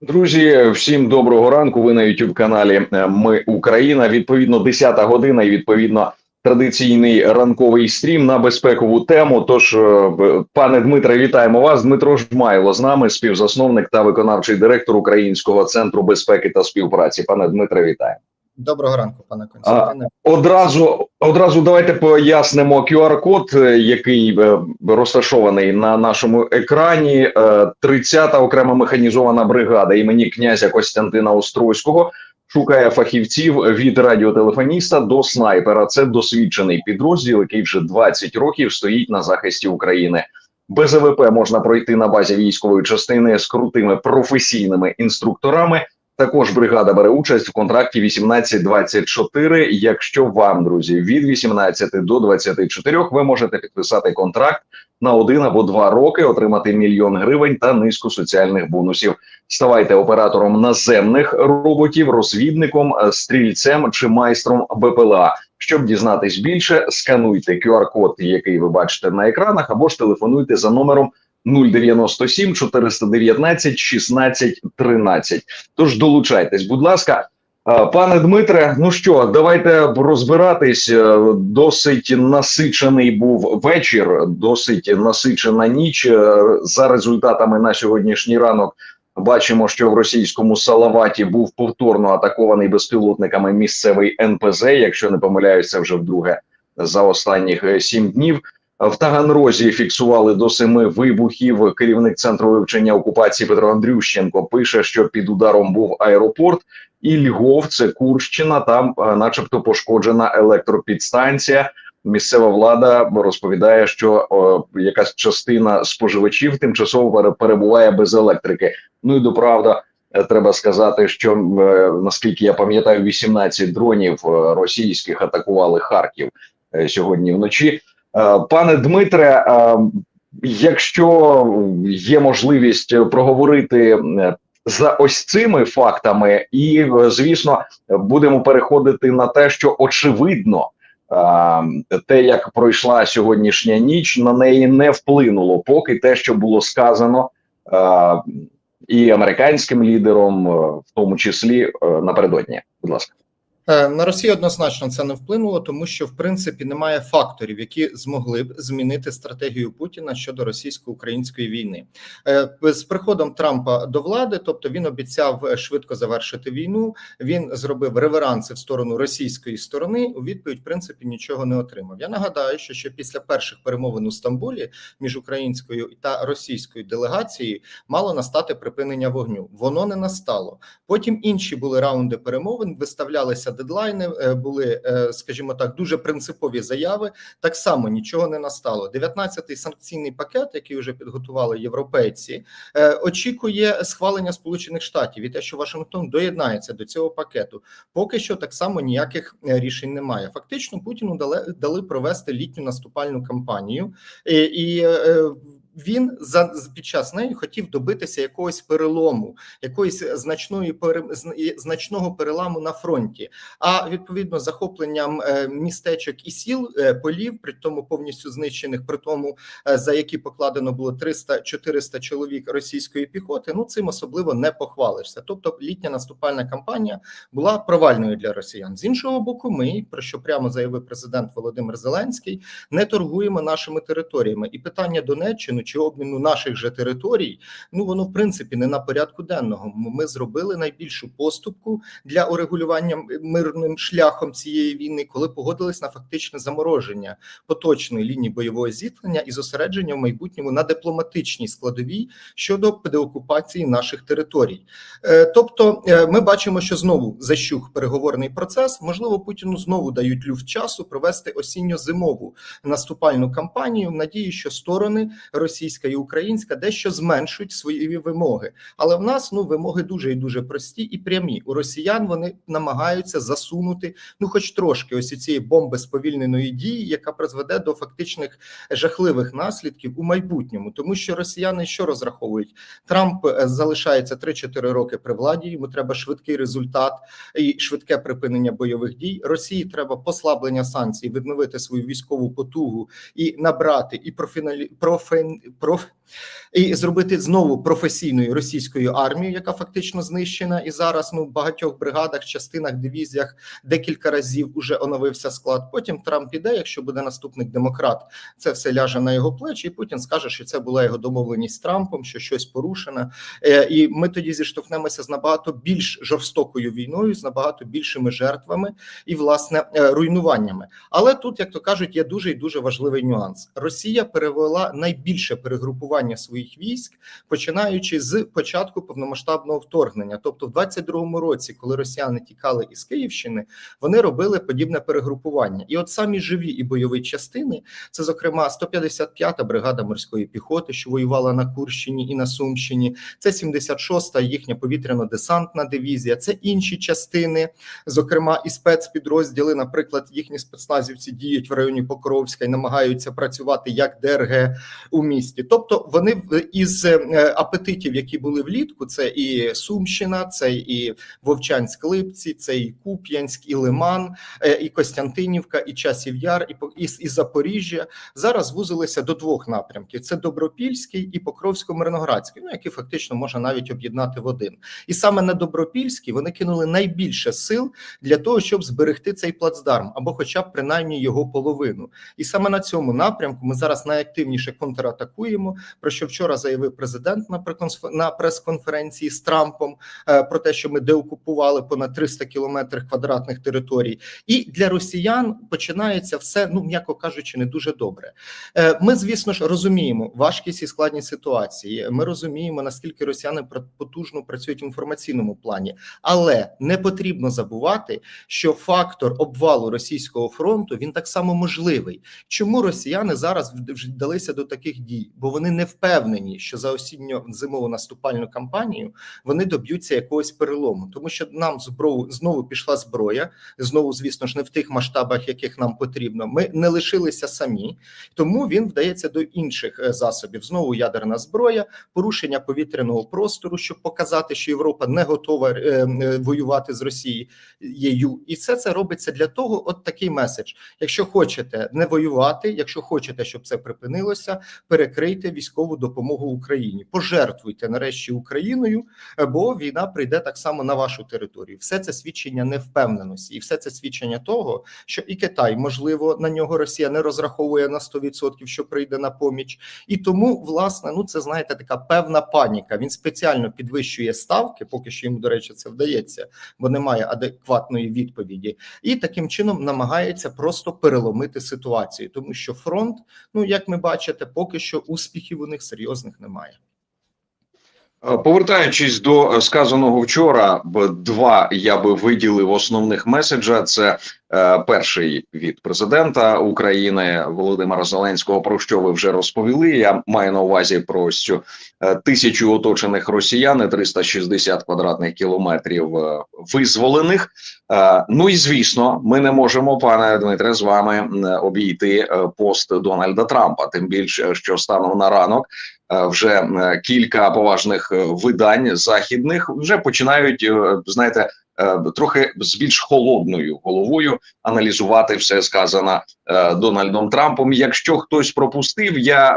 Друзі, всім доброго ранку. Ви на youtube каналі е, Ми Україна. Відповідно, 10 година і відповідно традиційний ранковий стрім на безпекову тему. Тож, е, пане Дмитре, вітаємо вас. Дмитро Жмайло з нами, співзасновник та виконавчий директор Українського центру безпеки та співпраці. Пане Дмитре, вітаємо. Доброго ранку, пане Константине. Одразу одразу давайте пояснимо QR-код, е, який е, розташований на нашому екрані. Е, 30-та окрема механізована бригада імені князя Костянтина Острозького шукає фахівців від радіотелефоніста до снайпера. Це досвідчений підрозділ, який вже 20 років стоїть на захисті України. Без АВП можна пройти на базі військової частини з крутими професійними інструкторами. Також бригада бере участь в контракті 18-24. Якщо вам, друзі, від 18 до 24, ви можете підписати контракт на один або два роки, отримати мільйон гривень та низку соціальних бонусів. Ставайте оператором наземних роботів, розвідником, е, стрільцем чи майстром БПЛА. Щоб дізнатись більше, скануйте QR-код, який ви бачите на екранах, або ж телефонуйте за номером 097 419 16 13. Тож долучайтесь, будь ласка. Пане Дмитре, ну що, давайте розбиратись. Е, Досить насичений був вечір, досить насичена ніч. Е, За результатами на сьогоднішній ранок бачимо, що в російському Салаваті був повторно атакований безпілотниками місцевий НПЗ. Якщо не помиляюся, вже вдруге за останніх е, сім днів. В Таганрозі фіксували до семи вибухів. Керівник центру вивчення окупації Петро Андрющенко пише, що під ударом був аеропорт, і Львов, це Курщина. Там, е, начебто, пошкоджена електропідстанція. Місцева влада розповідає, що о, якась частина споживачів тимчасово перебуває без електрики. Ну і до правда, е, треба сказати, що е, наскільки я пам'ятаю, 18 дронів російських атакували Харків сьогодні вночі. Е, Пане Дмитре, е, якщо є можливість проговорити е, за ось цими фактами, і звісно, будемо переходити на те, що очевидно. Те, як пройшла сьогоднішня ніч, на неї не вплинуло, поки те, що було сказано і американським лідером, в тому числі напередодні. Будь ласка. Е, На Росію однозначно це не вплинуло, тому що в принципі немає факторів, які змогли б змінити стратегію Путіна щодо російсько-української війни. Е, З приходом Трампа до влади, тобто він обіцяв швидко завершити війну. Він зробив реверанси в сторону російської сторони. У відповідь, в принципі, нічого не отримав. Я нагадаю, що ще після перших перемовин у Стамбулі між українською та російською делегацією мало настати припинення вогню. Воно не настало. Потім інші були раунди перемовин, виставлялися дедлайни, е, були, е, скажімо так, дуже принципові заяви. Так само нічого не настало. 19-й санкційний пакет, який вже підготували європейці, е, очікує схвалення Сполучених Штатів і те, що Вашингтон доєднається до цього пакету. Поки що так само ніяких рішень немає. Фактично, Путіну дали, дали провести літню наступальну кампанію і. і він за під час неї хотів добитися якогось перелому, якоїсь значної значного переламу на фронті. А відповідно захопленням е, містечок і сіл е, полів, при тому повністю знищених, при тому е, за які покладено було 300-400 чоловік російської піхоти. Ну цим особливо не похвалишся. Тобто, літня наступальна кампанія була провальною для росіян. З іншого боку, ми про що прямо заявив президент Володимир Зеленський, не торгуємо нашими територіями. І питання Донеччини чи обміну наших же територій, ну воно в принципі не на порядку денного. Ми зробили найбільшу поступку для урегулювання мирним шляхом цієї війни, коли погодились на фактичне замороження поточної лінії бойового зіткнення і зосередження в майбутньому на дипломатичній складовій щодо деокупації наших територій. Е, Тобто, е, ми бачимо, що знову защух переговорний процес. Можливо, Путіну знову дають люфт часу провести осінньо-зимову наступальну кампанію в надії, що сторони російська і українська дещо зменшують свої вимоги. Але в нас ну вимоги дуже і дуже прості і прямі. У росіян вони намагаються засунути ну, хоч трошки, ось цієї бомби сповільненої дії, яка призведе до фактичних жахливих наслідків у майбутньому, тому що росіяни що розраховують? Трамп е, залишається 3-4 роки при владі. Йому треба швидкий результат і швидке припинення бойових дій. Росії треба послаблення санкцій, відновити свою військову потугу і набрати і профіналі... профен... проф і зробити знову професійною російською армією, яка фактично знищена, і зараз ну в багатьох бригадах, частинах, дивізіях декілька разів уже оновився склад. Потім Трамп іде, якщо буде наступник демократ, це все ляже на його плечі, і Путін скаже, що це була його домовленість з Трампом, що щось порушено. Е, І ми тоді зіштовхнемося з набагато більш жорстокою війною, з набагато більшими жертвами і власне е, руйнуваннями. Але тут, як то кажуть, є дуже і дуже важливий нюанс. Росія перевела найбільше перегрупування своїх військ, починаючи з початку повномасштабного вторгнення. Тобто, в 22-му році, коли росіяни тікали із Київщини, вони робили подібне перегрупування. І от самі живі і бойові частини, це зокрема 155-та бригада морської піхоти, що воювала на Курщині і на Сумщині. Це 76-та їхня повітряно-десантна дивізія. Це інші частини, зокрема і спецпідрозділи. Наприклад, їхні спецназівці діють в районі Покровська і намагаються працювати як ДРГ у місті. Тобто вони із е, апетитів, які були влітку, це і Сумщина, це і Вовчанськ-Липці, це і Куп'янськ, і Лиман, е, і Костянтинівка, і Часів Яр, і і, Запоріжжя. Зараз вузилися до двох напрямків: це Добропільський і Покровсько-Мирноградський, ну які фактично можна навіть об'єднати в один. І саме на Добропільський вони кинули найбільше сил для того, щоб зберегти цей плацдарм, або, хоча б принаймні його половину. І саме на цьому напрямку ми зараз найактивніше контратакуємо. Про що вчора заявив президент на на прес-конференції з Трампом е, про те, що ми деокупували понад 300 кілометрів квадратних територій. І для росіян починається все, ну м'яко кажучи, не дуже добре. Е, Ми, звісно ж, розуміємо важкість і складність ситуації. Ми розуміємо, наскільки росіяни потужно працюють в інформаційному плані, але не потрібно забувати, що фактор обвалу російського фронту він так само можливий. Чому росіяни зараз вдалися до таких дій? Бо вони не впевнені, що за осінньо-зимову наступальну кампанію вони доб'ються якогось перелому, тому що нам зброю знову пішла зброя. Знову, звісно ж, не в тих масштабах, яких нам потрібно. Ми не лишилися самі, тому він вдається до інших е, засобів. Знову ядерна зброя, порушення повітряного простору, щоб показати, що Європа не готова е, е, воювати з Росією, і все це робиться для того. От такий меседж. Якщо хочете не воювати, якщо хочете, щоб це припинилося, перекрийте військову допомогу Україні, пожертвуйте нарешті Україною, бо війна прийде так само на вашу територію. Все це свідчення невпевненості, і все це свідчення того, що і Китай, можливо, на нього Росія не розраховує на 100%, що прийде на поміч, і тому, власне, ну це знаєте, така певна паніка. Він спеціально підвищує ставки, поки що йому, до речі, це вдається, бо немає адекватної відповіді, і таким чином намагається просто переломити ситуацію, тому що фронт, ну як ми бачите, поки що успіхів у них серйозних немає. Е, Повертаючись до е, сказаного вчора, два я би виділив основних меседжа. Це е, перший від президента України Володимира Зеленського, про що ви вже розповіли. Я маю на увазі про цю тисячу оточених росіян, і 360 квадратних кілометрів визволених. Ну і звісно, ми не можемо, пане Дмитре, з вами обійти пост Дональда Трампа. Тим більше, що станом на ранок вже е, кілька поважних е, видань західних вже починають, е, знаєте, е, трохи з більш холодною головою аналізувати все сказане е, Дональдом Трампом. Якщо хтось пропустив, я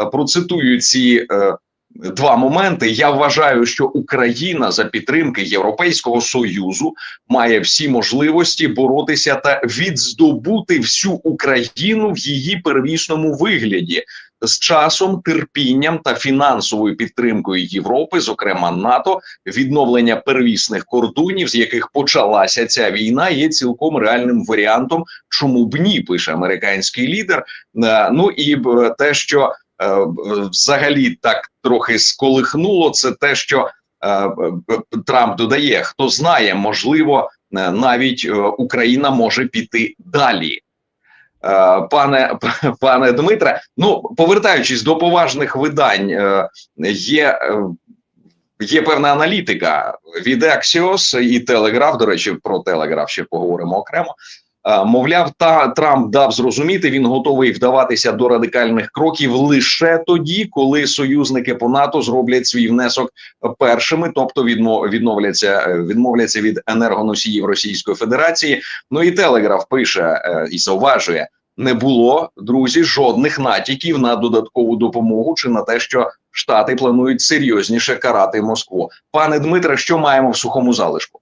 е, процитую ці. е, Два моменти. Я вважаю, що Україна за підтримки Європейського союзу має всі можливості боротися та відздобути всю Україну в її первісному вигляді з часом, терпінням та фінансовою підтримкою Європи, зокрема НАТО, відновлення первісних кордонів, з яких почалася ця війна, є цілком реальним варіантом. Чому б ні, пише американський лідер. Е, Ну і те, що е, взагалі так трохи сколихнуло, це те, що е, Трамп додає: хто знає, можливо, е, навіть е, Україна може піти далі. Е, Пане пане Дмитре, ну повертаючись до поважних видань, е, є, е, є певна аналітика від Axios і Телеграф. До речі, про Телеграф ще поговоримо окремо. Е, Мовляв, та Трамп дав зрозуміти, він готовий вдаватися до радикальних кроків лише тоді, коли союзники по НАТО зроблять свій внесок першими, тобто відновляться е, відмовляться від енергоносіїв Російської Федерації. Ну і Телеграф пише е, і зауважує. не було, друзі, жодних натяків на додаткову допомогу чи на те, що Штати планують серйозніше карати Москву. Пане Дмитре, що маємо в сухому залишку?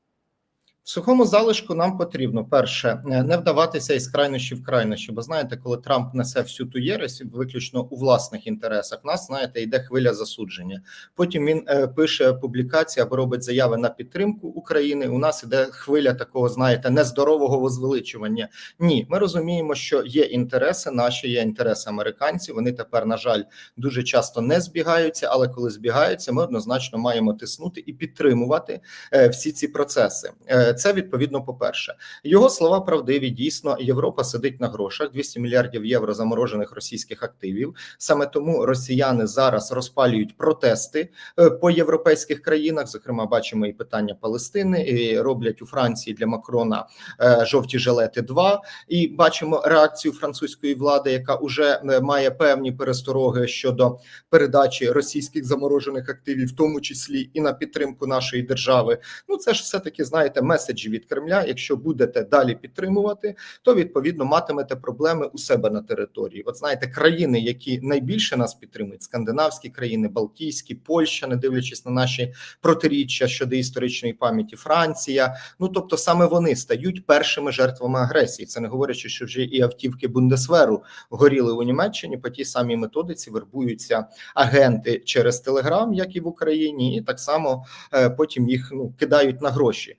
В сухому залишку нам потрібно перше е, не вдаватися із крайнощі в крайнощі. Бо знаєте, коли Трамп несе всю ту єресь виключно у власних інтересах, нас знаєте, йде хвиля засудження. Потім він е, пише публікації або робить заяви на підтримку України. У нас іде хвиля такого, знаєте, нездорового возвеличування. Ні, ми розуміємо, що є інтереси наші, є інтереси американців. Вони тепер, на жаль, дуже часто не збігаються, але коли збігаються, ми однозначно маємо тиснути і підтримувати е, всі ці процеси. Е, Це відповідно. По перше, його слова правдиві. Дійсно, Європа сидить на грошах 200 мільярдів євро заморожених російських активів. Саме тому росіяни зараз розпалюють протести е, по європейських країнах. Зокрема, бачимо і питання Палестини, і роблять у Франції для Макрона е, жовті жилети. 2 і бачимо реакцію французької влади, яка вже має певні перестороги щодо передачі російських заморожених активів, в тому числі і на підтримку нашої держави. Ну це ж все таки знаєте, меседжі від Кремля. Якщо будете далі підтримувати, то відповідно матимете проблеми у себе на території. От знаєте, країни, які найбільше нас підтримують, скандинавські країни, Балтійські, Польща, не дивлячись на наші протиріччя щодо історичної пам'яті, Франція. Ну тобто, саме вони стають першими жертвами агресії. Це не говорячи, що вже і автівки Бундесверу горіли у Німеччині. По тій самій методиці вербуються агенти через Телеграм, як і в Україні, і так само е, потім їх ну кидають на гроші.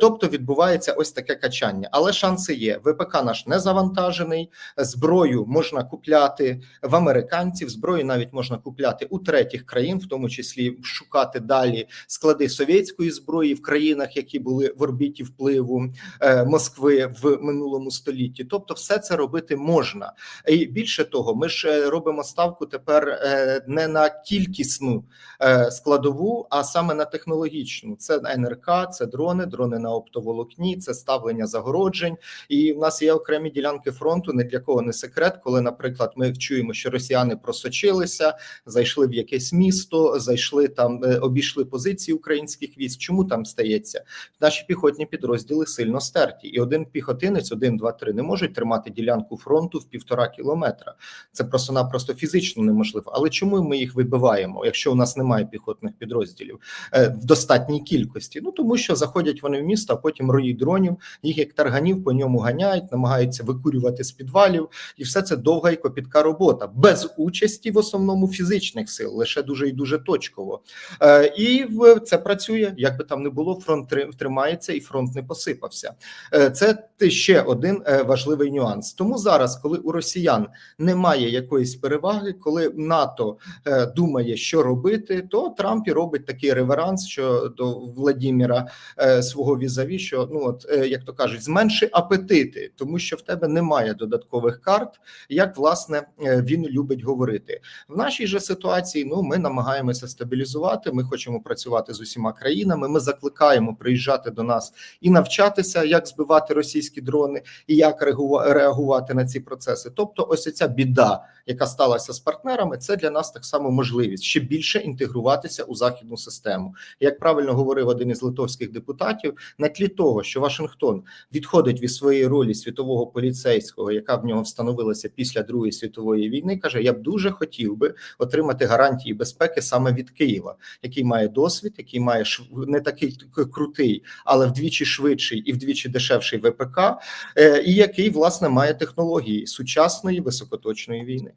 Тобто відбувається ось таке качання, але шанси є. ВПК наш не завантажений. Зброю можна купляти в американців. Зброю навіть можна купляти у третіх країн, в тому числі шукати далі склади совєтської зброї в країнах, які були в орбіті впливу е, Москви в минулому столітті. Тобто, все це робити можна, і більше того, ми ж е, робимо ставку тепер е, не на кількісну складову, а саме на технологічну. Це НРК, це дрони, дрони на оптоволокні, це ставлення загороджень. І в нас є окремі ділянки фронту. Не для кого не секрет, коли, наприклад, ми чуємо, що росіяни просочилися, зайшли в якесь місто, зайшли там, е, обійшли позиції українських військ. Чому там стається? Наші піхотні підрозділи сильно стерті, і один піхотинець, один, два, три, не можуть тримати ділянку фронту в півтора кілометра. Це просто-напросто фізично неможливо. Але чому ми їх вибиваємо, якщо у нас немає піхотних підрозділів е, в достатній кількості? Ну тому що заходять вони в місто, а потім рої дронів, їх як тарганів по ньому ганяють, намагаються викурювати з підвалів, і все це довга і копітка робота без участі в основному фізичних сил, лише дуже і дуже точково. Е, І це працює. Як би там не було, фронт тримається і фронт не посипався. Е, Це ще один е, важливий нюанс. Тому зараз, коли у росіян немає якоїсь переваги, коли НАТО е, думає, що робити, то Трамп і робить такий реверанс щодо Владіміра е, свого візаві, що ну от е, як то кажуть, зменши апетити, тому що в тебе немає додаткових карт, як власне е, він любить говорити. В нашій же ситуації ну ми намагаємося стабілізувати. Ми хочемо працювати з усіма країнами. Ми закликаємо приїжджати до нас і навчатися, як збивати російські дрони і як реагува- реагувати на ці процеси. Тобто, ось ця біда, яка сталася з партнерами, це для нас так само можливість ще більше інтегруватися у західну систему. Як правильно говорив один із литовських депутатів, на тлі того, що Вашингтон відходить від своєї ролі світового поліцейського, яка в нього встановилася після Другої світової війни, каже: Я б дуже хотів би отримати гарантії безпеки саме від Києва, який має досвід, який має не такий крутий, але вдвічі швидший і вдвічі дешевший ВПК, е, і який власне має технології сучасної високоточної війни.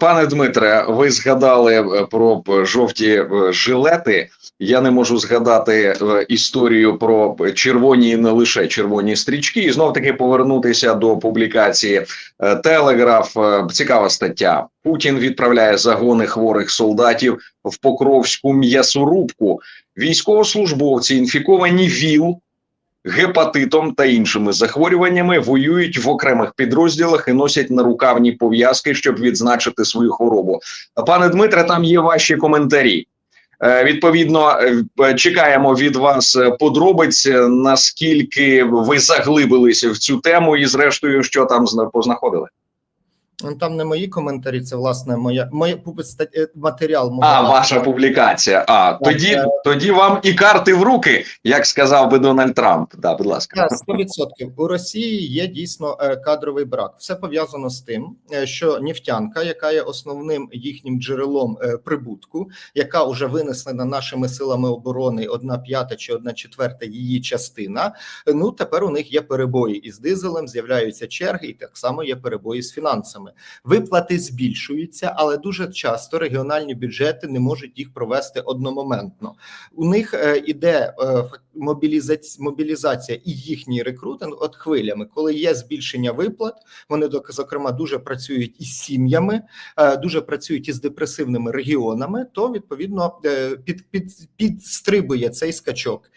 Пане Дмитре, ви згадали е, про жовті е, жилети. Я не можу згадати е, історію про червоні не лише червоні стрічки, і знов таки повернутися до публікації е, Телеграф. Е, Цікава стаття. Путін відправляє загони хворих солдатів в Покровську м'ясорубку. Військовослужбовці інфіковані ВІЛ. Гепатитом та іншими захворюваннями воюють в окремих підрозділах і носять нарукавні пов'язки, щоб відзначити свою хворобу. Пане Дмитре, там є ваші коментарі. Е, Відповідно, е, чекаємо від вас е, подробиць, наскільки ви заглибилися в цю тему, і зрештою, що там зна- познаходили. Ну, Там не мої коментарі, це власне моя моя е, матеріал. мого А, ваша публікація. А тоді, е. тоді вам і карти в руки, як сказав би Дональд Трамп. Да, будь ласка. Так, 100%. у Росії є дійсно е, кадровий брак. Все пов'язано з тим, е, що нефтянка, яка є основним їхнім джерелом прибутку, яка вже винесена нашими силами оборони, одна п'ята чи одна четверта її частина. Ну тепер у них є перебої із дизелем, з'являються черги, і так само є перебої з фінансами. Виплати збільшуються, але дуже часто регіональні бюджети не можуть їх провести одномоментно. У них е, іде е, мобілізація, і їхній рекрутинг от хвилями, коли є збільшення виплат. Вони зокрема дуже працюють із сім'ями, е, дуже працюють із депресивними регіонами. То відповідно під, під, підстрибує цей скачок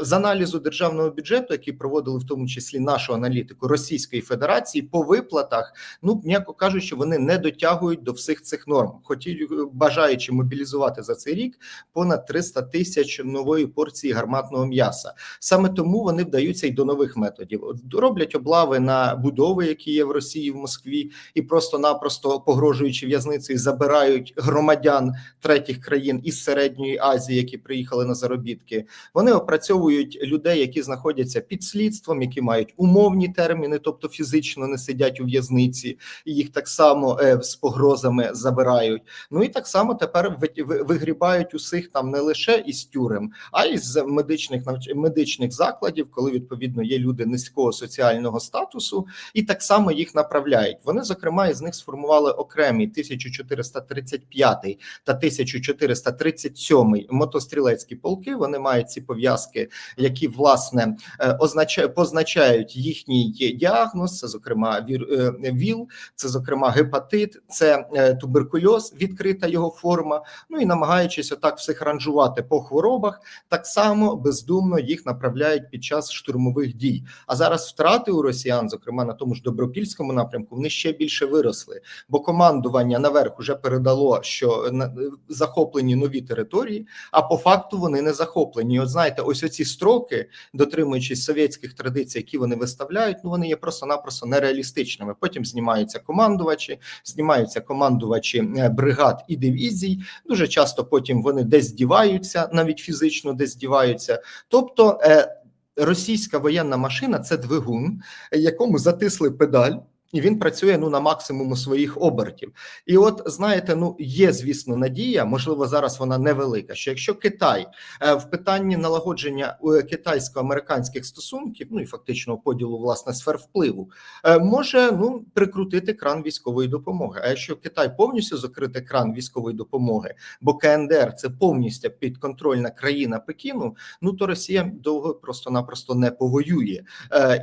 з аналізу державного бюджету, який проводили в тому числі нашу аналітику Російської Федерації по виплатах. Ну м'яко кажучи, вони не дотягують до всіх цих норм, хоті бажаючи мобілізувати за цей рік понад 300 тисяч нової порції гарматного м'яса. Саме тому вони вдаються й до нових методів. Роблять облави на будови, які є в Росії в Москві, і просто-напросто погрожуючи в'язницею, забирають громадян третіх країн із середньої Азії, які приїхали на заробітки. Вони опрацьовують людей, які знаходяться під слідством, які мають умовні терміни, тобто фізично не сидять у в'язниці, їх так само е, з погрозами забирають. Ну і так само тепер ви- ви- вигрібають усіх там не лише із тюрем, а й з медичних медичних закладів, коли відповідно є люди низького соціального статусу, і так само їх направляють. Вони, зокрема, із них сформували окремі 1435 та 1437 мотострілецькі полки. Вони мають ці пов'язки, які власне е, означає позначають їхній діагноз. Це зокрема е, ВІЛ, це зокрема гепатит, це е, туберкульоз, відкрита його форма. Ну і намагаючись отак всіх ранжувати по хворобах, так само бездумно їх направляють під час штурмових дій. А зараз втрати у росіян, зокрема на тому ж добропільському напрямку, вони ще більше виросли, бо командування наверх уже передало, що на- захоплені нові території, а по факту вони не захоплені. І От знаєте, ось оці строки, дотримуючись совєтських традицій, які вони виставляють, ну вони є просто-напросто нереалістичними. Потім знімаються командувачі, знімаються командувачі е, бригад і дивізій. Дуже часто потім вони десь діваються, навіть фізично десь діваються. Тобто е, російська воєнна машина це двигун, якому затисли педаль. І він працює ну на максимуму своїх обертів. І от знаєте, ну є звісно надія, можливо, зараз вона невелика. Що якщо Китай е, в питанні налагодження е, китайсько-американських стосунків, ну і фактично поділу власне сфер впливу, е, може ну прикрутити кран військової допомоги. А якщо Китай повністю закрити кран військової допомоги, бо КНДР це повністю підконтрольна країна Пекіну, ну то Росія довго просто-напросто не повоює.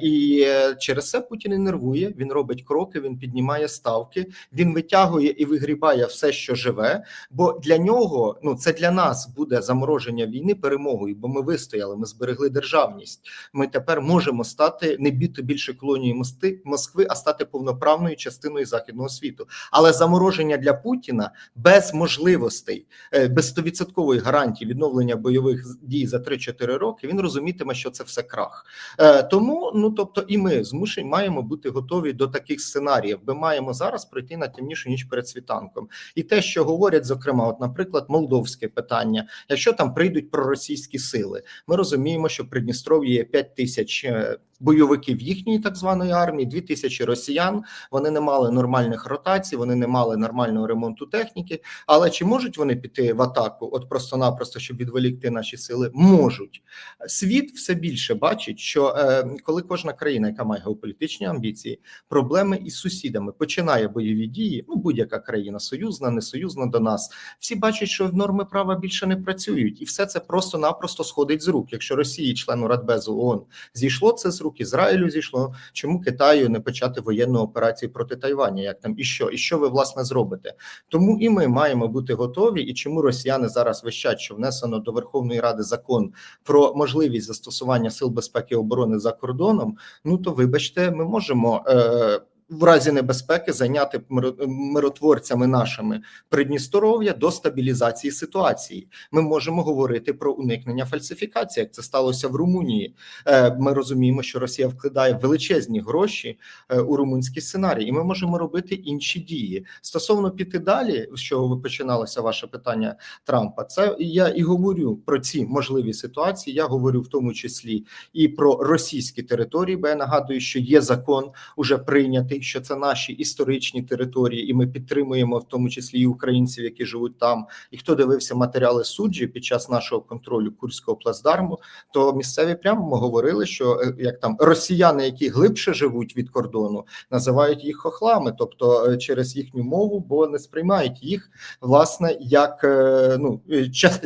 І через це Путін і нервує. Він робить кроки, він піднімає ставки, він витягує і вигрібає все, що живе. Бо для нього ну це для нас буде замороження війни перемогою, бо ми вистояли, ми зберегли державність. Ми тепер можемо стати не бути більше колонією Мости Москви, а стати повноправною частиною західного світу. Але замороження для Путіна без можливостей, е, без стовідсоткової гарантії відновлення бойових дій за 3-4 роки. Він розумітиме, що це все крах. Е, Тому ну тобто, і ми змушені маємо бути готові до таких сценаріїв. Ми маємо зараз пройти на темнішу ніч перед світанком. І те, що говорять, зокрема, от, наприклад, молдовське питання, якщо там прийдуть проросійські сили, ми розуміємо, що в Придністров'ї є 5 тисяч е, бойовиків їхньої так званої армії, 2 тисячі росіян. Вони не мали нормальних ротацій, вони не мали нормального ремонту техніки. Але чи можуть вони піти в атаку? От просто-напросто, щоб відволікти наші сили, можуть. Світ все більше бачить, що е, коли кожна країна, яка має геополітичні амбіції, проблеми із сусідами починає бойові дії. Ну будь-яка країна, союзна, не союзна до нас. Всі бачать, що норми права більше не працюють, і все це просто-напросто сходить з рук. Якщо Росії, члену Радбезу ООН, зійшло це з рук, Ізраїлю зійшло. Чому Китаю не почати воєнну операцію проти Тайваня? Як там і що? І що ви власне зробите? Тому і ми маємо бути готові. І чому росіяни зараз вищать, що внесено до Верховної Ради закон про можливість застосування сил безпеки і оборони за кордоном? Ну то вибачте, ми можемо. Е- в разі небезпеки зайняти миро- миротворцями нашими Придністров'я до стабілізації ситуації. Ми можемо говорити про уникнення фальсифікації, як це сталося в Румунії. Е, Ми розуміємо, що Росія вкладає величезні гроші е, у румунський сценарій, і ми можемо робити інші дії стосовно піти далі. З чого ви починалося ваше питання Трампа? Це я і говорю про ці можливі ситуації. Я говорю в тому числі і про російські території, бо я нагадую, що є закон уже прийнятий, що це наші історичні території, і ми підтримуємо в тому числі і українців, які живуть там. І хто дивився матеріали суджі під час нашого контролю курського плацдарму, то місцеві прямо говорили, що е, як там росіяни, які глибше живуть від кордону, називають їх хохлами, тобто е, через їхню мову, бо не сприймають їх власне як е, ну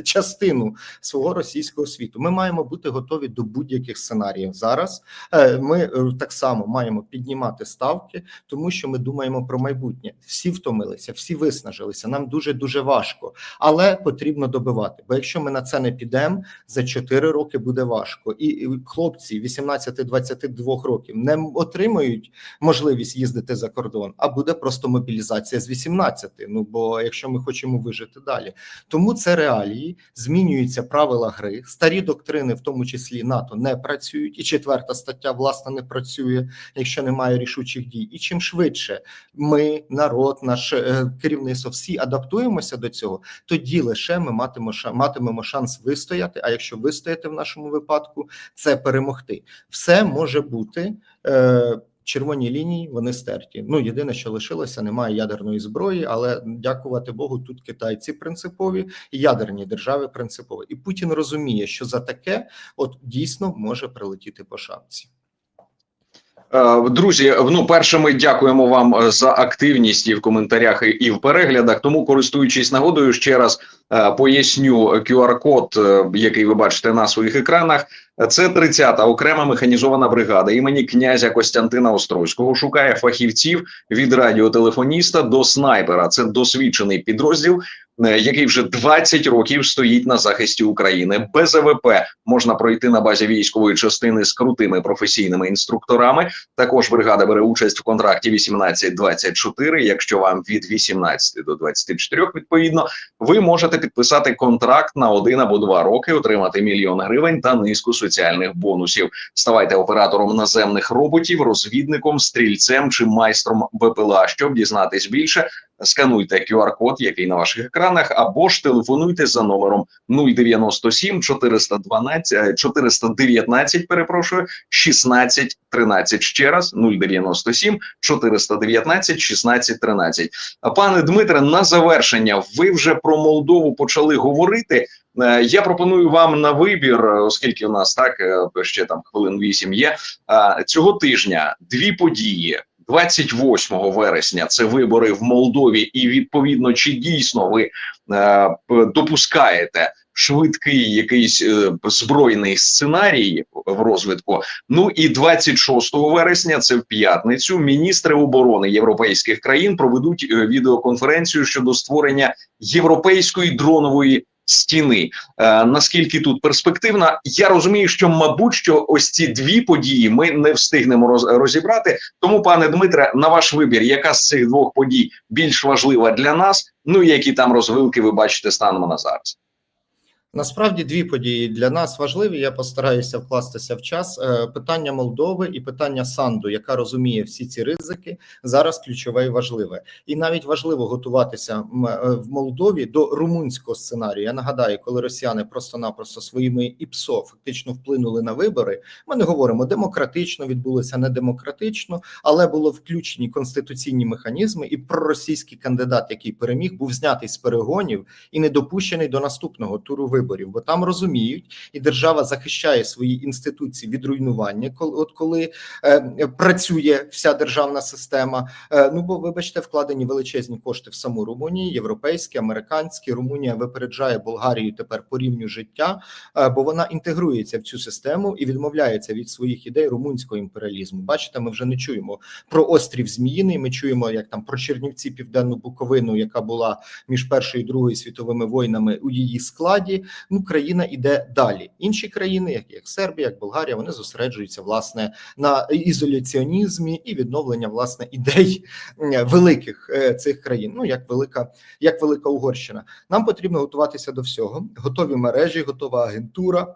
частину свого російського світу. Ми маємо бути готові до будь-яких сценаріїв зараз. Ми так само маємо піднімати ставки, тому що ми думаємо про майбутнє. Всі втомилися, всі виснажилися. Нам дуже дуже важко, але потрібно добивати. Бо якщо ми на це не підемо, за 4 роки буде важко. І хлопці 18-22 років не отримають можливість їздити за кордон, а буде просто мобілізація з 18. Ну бо якщо ми хочемо вижити далі, тому це реалії, змінюються правила гри. Старі доктрини, в тому числі НАТО, не працюють, і четверта стаття власне не працює, якщо немає рішучих дій. І чим швидше ми, народ, наше керівництво, всі адаптуємося до цього, тоді лише ми матимемо матимемо шанс вистояти. А якщо вистояти в нашому випадку, це перемогти. Все може бути. Е, Червоні лінії вони стерті. Ну єдине, що лишилося, немає ядерної зброї, але дякувати Богу, тут китайці принципові і ядерні держави принципові. І Путін розуміє, що за таке от дійсно може прилетіти по шапці. Е, Друзі, ну перше, ми дякуємо вам е, за активність і в коментарях, і- в переглядах. Тому, користуючись нагодою, ще раз е, поясню QR-код, який ви бачите на своїх екранах. Це 30-та окрема механізована бригада імені князя Костянтина Острозького. Шукає фахівців від радіотелефоніста до снайпера. Це досвідчений підрозділ, який вже 20 років стоїть на захисті України. Без АВП можна пройти на базі військової частини з крутими професійними інструкторами. Також бригада бере участь в контракті 18-24. Якщо вам від 18 до 24, відповідно, ви можете підписати контракт на один або два роки, отримати мільйон гривень та низку соціальних бонусів. Ставайте оператором наземних роботів, розвідником, стрільцем чи майстром БПЛА. Щоб дізнатись більше, скануйте QR-код, який на ваших екранах, або ж телефонуйте за номером 097 412 419, перепрошую, 16 13. Ще раз 097 419 16 13. А пане Дмитре, на завершення, ви вже про Молдову почали говорити. Е, Я пропоную вам на вибір, е, оскільки у нас так е, ще там хвилин 8 є. Цього тижня дві події. 28 вересня це вибори в Молдові, і відповідно, чи дійсно ви е, допускаєте швидкий якийсь е, збройний сценарій в розвитку? Ну і 26 вересня, це в п'ятницю, міністри оборони європейських країн проведуть е, відеоконференцію щодо створення європейської дронової стіни. Е, наскільки тут перспективна? Я розумію, що мабуть, що ось ці дві події ми не встигнемо роз, розібрати. Тому, пане Дмитре, на ваш вибір, яка з цих двох подій більш важлива для нас? Ну і які там розвилки ви бачите станом на зараз? Насправді дві події для нас важливі. Я постараюся вкластися в час. Е, Питання Молдови і питання Санду, яка розуміє всі ці ризики, зараз ключове і важливе. І навіть важливо готуватися е, в Молдові до румунського сценарію. Я нагадаю, коли росіяни просто-напросто своїми ІПСО фактично вплинули на вибори. Ми не говоримо демократично, відбулося не демократично, але було включені конституційні механізми, і проросійський кандидат, який переміг, був знятий з перегонів і не допущений до наступного туру виборів, бо там розуміють, і держава захищає свої інституції від руйнування. Коли от коли е, працює вся державна система. Е, ну бо вибачте, вкладені величезні кошти в саму Румунію, європейські, американські. Румунія випереджає Болгарію тепер по рівню життя, е, бо вона інтегрується в цю систему і відмовляється від своїх ідей румунського імперіалізму. Бачите, ми вже не чуємо про острів Зміїний. Ми чуємо як там про Чернівці, Південну Буковину, яка була між першою і другою світовими війнами у її складі. Ну країна іде далі. Інші країни, як, як Сербія, як Болгарія, вони зосереджуються власне на ізоляціонізмі і відновлення власне ідей е, великих е, цих країн. Ну як велика, як велика Угорщина. Нам потрібно готуватися до всього. Готові мережі, готова агентура.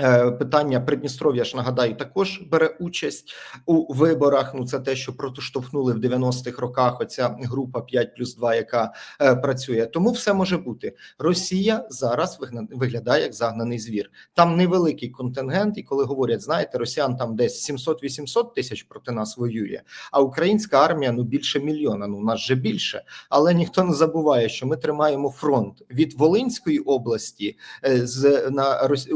Е, Питання Придністров'я ж нагадаю також бере участь у виборах. Ну це те, що протиштовхнули в 90-х роках. Оця група 5 плюс 2, яка е, працює. Тому все може бути. Росія зараз виглядає як загнаний звір. Там невеликий контингент, і коли говорять, знаєте, росіян там десь 700-800 тисяч проти нас воює. А українська армія ну більше мільйона. Ну нас же більше, але ніхто не забуває, що ми тримаємо фронт від Волинської області е, з на рос-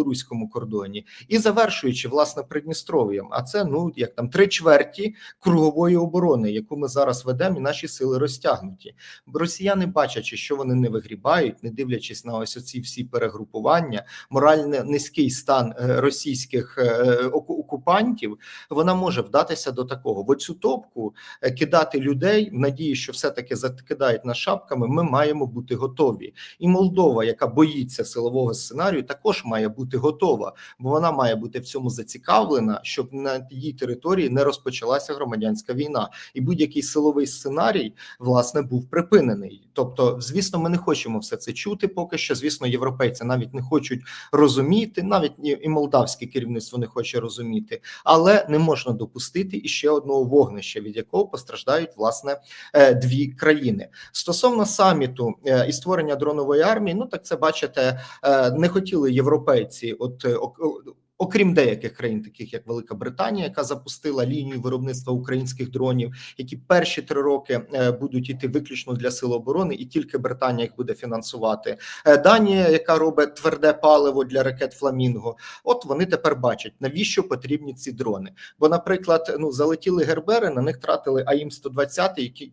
українсько-білоруському кордоні і завершуючи власне Придністров'ям. А це ну як там три чверті кругової оборони, яку ми зараз ведемо, і наші сили розтягнуті. Росіяни, бачачи, що вони не вигрібають, не дивлячись на ось оці всі перегрупування, морально низький стан е, російських е, оку- окупантів, вона може вдатися до такого. В оцю топку е, кидати людей в надії, що все таки закидають нас шапками. Ми маємо бути готові. І Молдова, яка боїться силового сценарію, також має бути готова, бо вона має бути в цьому зацікавлена, щоб на її території не розпочалася громадянська війна, і будь-який силовий сценарій власне був припинений. Тобто, звісно, ми не хочемо все це чути. Поки що, звісно, європейці навіть не хочуть розуміти, навіть і і молдавське керівництво не хоче розуміти, але не можна допустити іще одного вогнища, від якого постраждають власне е, дві країни. Стосовно саміту е, і створення дронової армії, ну так це бачите, е, не хотіли європейці, от окрім деяких країн, таких як Велика Британія, яка запустила лінію виробництва українських дронів, які перші три роки е, будуть іти виключно для сил оборони, і тільки Британія їх буде фінансувати. Е, Данія, яка робить тверде паливо для ракет Фламінго, от вони тепер бачать навіщо потрібні ці дрони. Бо, наприклад, ну залетіли гербери, на них тратили АІМ 120 які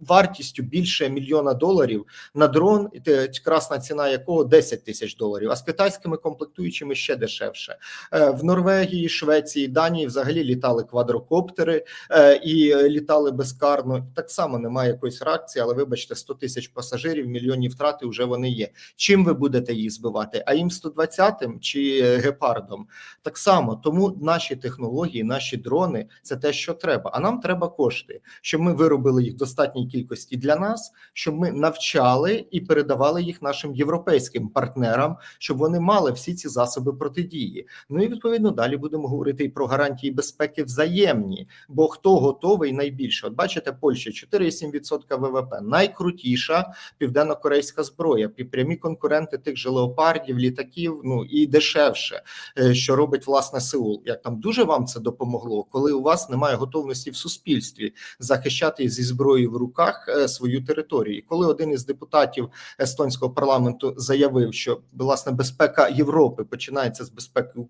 вартістю більше мільйона доларів на дрон, і красна ціна якого 10 тисяч доларів. А з китайськими комплектуючими ще дешевше. Е, В Норвегії, Швеції, Данії взагалі літали квадрокоптери е, і літали безкарно. Так само немає якоїсь реакції, але вибачте, 100 тисяч пасажирів, мільйонні втрати вже вони є. Чим ви будете їх збивати? АІМ 120 чи е, гепардом? Так само тому наші технології, наші дрони це те, що треба. А нам треба кошти, щоб ми виробили їх в достатній кількості для нас, щоб ми навчали і передавали їх нашим європейським партнерам, щоб вони мали всі ці засоби протидії. Ну і відповідно далі будемо говорити і про гарантії безпеки взаємні. Бо хто готовий найбільше? От бачите, Польща 4,7% ВВП, найкрутіша південно-корейська зброя, прямі конкуренти тих же леопардів, літаків. Ну і дешевше, е, що робить власне Сеул. Як там дуже вам це допомогло, коли у вас немає готовності в суспільстві захищати зі зброєю в руках е, свою територію. Коли один із депутатів естонського парламенту заявив, що власне безпека Європи починається з безпеки України,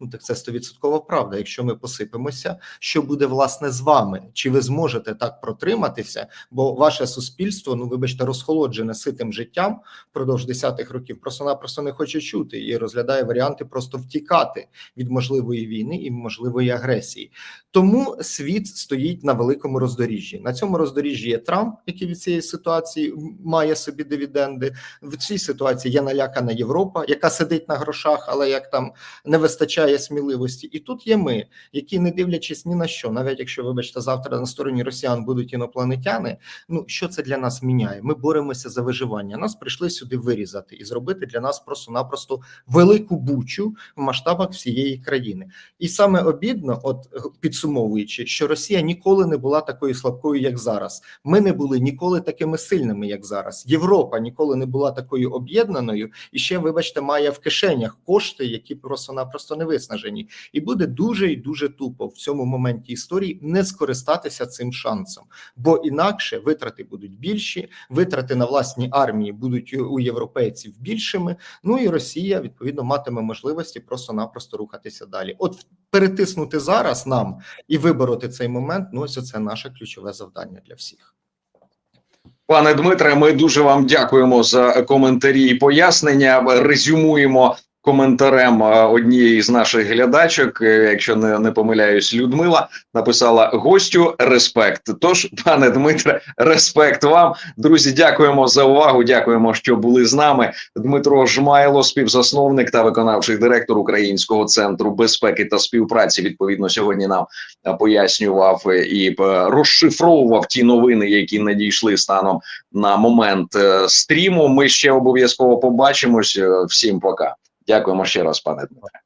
ну так це стовідсоткова правда. Якщо ми посипемося, що буде власне з вами? Чи ви зможете так протриматися? Бо ваше суспільство, ну вибачте, розхолоджене ситим життям впродовж десятих років, просто-напросто не хоче чути і розглядає варіанти просто втікати від можливої війни і можливої агресії. Тому світ стоїть на великому роздоріжжі. На цьому роздоріжжі є Трамп, який від цієї ситуації має собі дивіденди. В цій ситуації є налякана Європа, яка сидить на грошах, але як там не вистачає сміливості. І тут є ми, які не дивлячись ні на що, навіть якщо, вибачте, завтра на стороні росіян будуть інопланетяни. Ну що це для нас міняє? Ми боремося за виживання. Нас прийшли сюди вирізати і зробити для нас просто-напросто велику бучу в масштабах всієї країни. І саме обідно, от підсумовуючи, що Росія ніколи не була такою слабкою, як зараз. Ми не були ніколи такими сильними, як зараз. Європа ніколи не була такою об'єднаною, і ще, вибачте, має в кишенях кошти, які просто-напросто не виснажені, і буде дуже і дуже тупо в цьому моменті історії не скористатися цим шансом, бо інакше витрати будуть більші, витрати на власні армії будуть у- європейців більшими. Ну і Росія відповідно матиме можливості просто-напросто рухатися далі. От перетиснути зараз нам і вибороти цей момент. Ну ось це наше ключове завдання для всіх. Пане Дмитре, ми дуже вам дякуємо за коментарі і пояснення. Резюмуємо коментарем е, однієї з наших глядачок, е, якщо не, не помиляюсь, Людмила написала гостю респект. Тож, пане Дмитре, респект вам, друзі. Дякуємо за увагу. Дякуємо, що були з нами. Дмитро Жмайло, співзасновник та виконавчий директор Українського центру безпеки та співпраці. Відповідно, сьогодні нам е, пояснював і розшифровував ті новини, які надійшли станом на момент стріму. Ми ще обов'язково побачимось. Всім пока. Дякуємо ще раз, пане Дмитре.